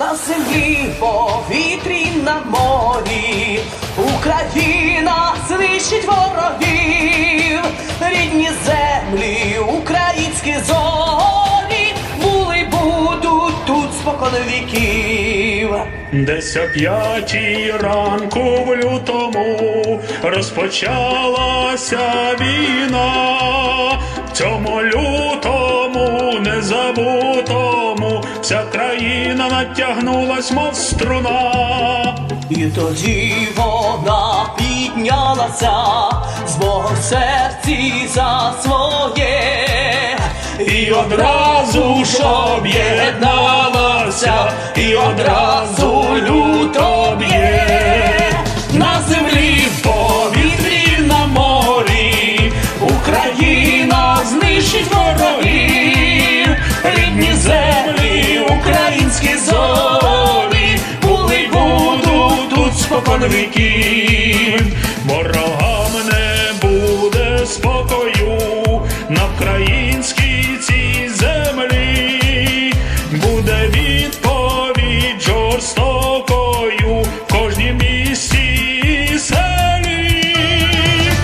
На землі, повітрі, на морі, Україна знищить ворогів, рідні землі, українські зорі, були будуть тут спокон віків. Десь о п'ятій ранку в лютому розпочалася війна. В цьому лютому вся країна натягнулась, мов струна. І тоді вона піднялася з мого серці за своє, І одразу ж об'єдналася, і одразу віків, ворогам не буде спокою на українській цій землі, буде відповідь жорстокою в кожній місті і селі.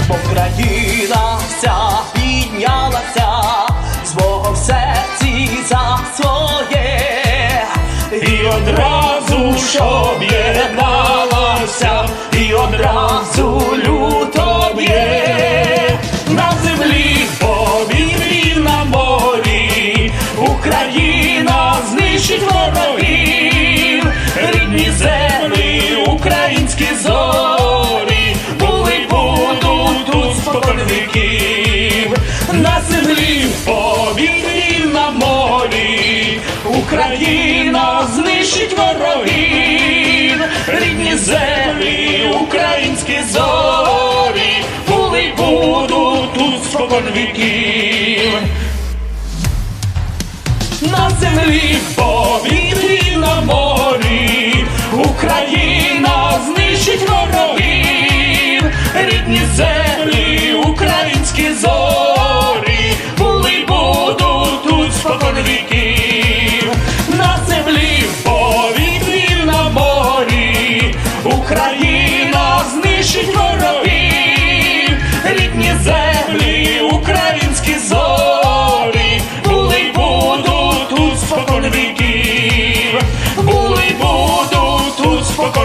бо країна вся піднялася з Богом в серці за своє. І одразу ж об'єдналася, повітрі, на морі, Україна знищить ворогів, рідні землі, українські зорі, були й будуть тут спокон віків. На землі, повітрі, на морі, Україна знищить ворогів, Україно, знищить ворогів, рідні землі, українські зорі, були й будуть тут спокон були й будуть тут спокон.